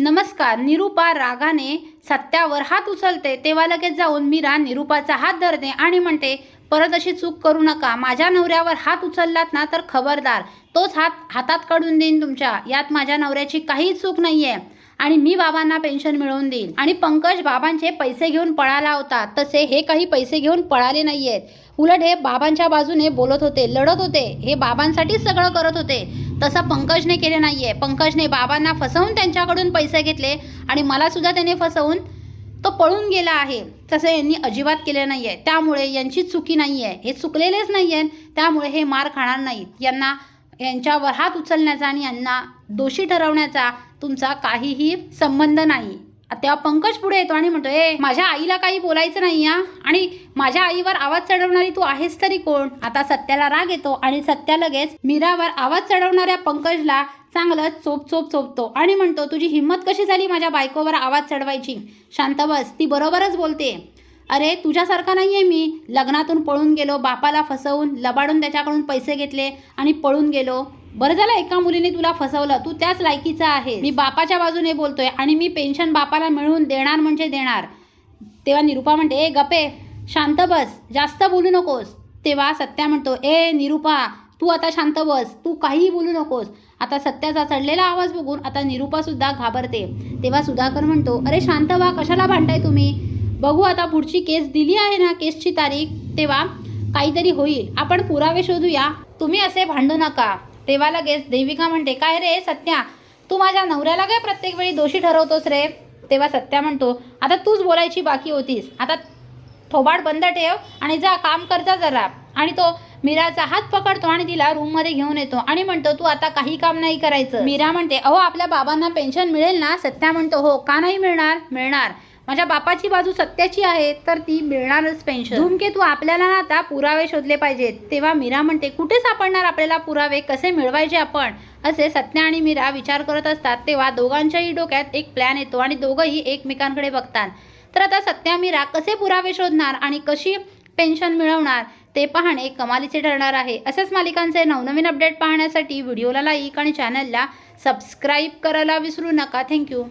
नमस्कार निरूपा रागाने सत्यावर हात उचलते तेव्हा लगेच जाऊन मीरा निरूपाचा हात धरते आणि म्हणते परत अशी चूक करू नका माझ्या नवऱ्यावर हात उचललात ना तर खबरदार तोच हात हातात काढून देईन तुमच्या यात माझ्या नवऱ्याची काही चूक नाही आहे आणि मी बाबांना पेन्शन मिळवून देईन. आणि पंकज बाबांचे पैसे घेऊन पळाला होता तसे हे काही पैसे घेऊन पळाले नाही आहेत उलट हे बाबांच्या बाजूने बोलत होते लढत होते हे बाबांसाठीच सगळं करत होते. तसं पंकजने केले नाही आहे पंकजने बाबांना फसवून त्यांच्याकडून पैसे घेतले आणि मलासुद्धा त्याने फसवून तो पळून गेला आहे. तसं यांनी अजिबात केलं नाही आहे त्यामुळे यांची चुकी नाही आहे हे चुकलेलेच नाही आहेत त्यामुळे हे मार खाणार नाहीत. यांना यांच्यावर हात उचलण्याचा आणि यांना दोषी ठरवण्याचा तुमचा काहीही संबंध नाही. तेव्हा पंकज पुढे येतो आणि म्हणतो ए माझ्या आईला काही बोलायचं नाही या आणि माझ्या आईवर आवाज चढवणारी तू आहेस तरी कोण? आता सत्याला राग येतो आणि सत्या लगेच मीरावर आवाज चढवणाऱ्या पंकजला चांगलंच चोप चोप चोपतो आणि म्हणतो तुझी हिंमत कशी झाली माझ्या बायकोवर आवाज चढवायची? शांत बस ती बरोबरच बोलते. अरे तुझ्यासारखा नाही आहे मी. लग्नातून पळून गेलो बापाला फसवून लबाडून त्याच्याकडून पैसे घेतले आणि पळून गेलो. बरं झालं एका मुलीने तुला फसवलं. तू त्याच लायकीचा आहे मी बापाच्या बाजूने बोलतोय आणि मी पेन्शन बापाला मिळवून देणार म्हणजे देणार. तेव्हा निरूपा म्हणते ए गपे शांत बस. जास्त बोलू नकोस. तेव्हा सत्या म्हणतो ए निरूपा तू आता शांत बस. तू काहीही बोलू नकोस. आता सत्याचा चढलेला आवाज बघून आता निरुपासुद्धा घाबरते. तेव्हा सुधाकर म्हणतो अरे शांत वा कशाला भांडताय तुम्ही? बघू आता पुढची केस दिली आहे ना केसची तारीख. तेव्हा काहीतरी होईल. आपण पुरावे शोधूया. तुम्ही असे भांडू नका. तेव्हा लगेच देविका म्हणते काय रे सत्या? तू माझ्या नवऱ्याला काय प्रत्येक वेळी दोषी ठरवतोस रे? तेव्हा सत्या म्हणतो आता तूच बोलायची बाकी होतीस. आता थोबाड बंद ठेव आणि जा काम करता जरा. आणि तो मीराचा हात पकडतो आणि तिला रूममध्ये घेऊन येतो आणि म्हणतो तू आता काही काम नाही करायचं. मीरा म्हणते अहो आपल्या बाबांना पेन्शन मिळेल ना? सत्या म्हणतो हो का नाही मिळणार? मिळणार. माझ्या बापाची बाजू सत्याची आहे तर ती मिळणारच पेन्शन धूमकेतू आपल्याला ना आता पुरावे शोधले पाहिजेत. तेव्हा मीरा म्हणते कुठे सापडणार आपल्याला पुरावे? कसे मिळवायचे आपण? असे सत्या आणि मीरा विचार करत असतात. तेव्हा दोघांच्याही डोक्यात एक प्लॅन येतो आणि दोघंही एकमेकांकडे बघतात. तर आता सत्या मीरा कसे पुरावे शोधणार आणि कशी पेन्शन मिळवणार ते पाहणे कमालीचे ठरणार आहे. असेच मालिकांचे नवनवीन अपडेट पाहण्यासाठी व्हिडिओला लाईक आणि चॅनलला सबस्क्राईब करायला विसरू नका. थँक्यू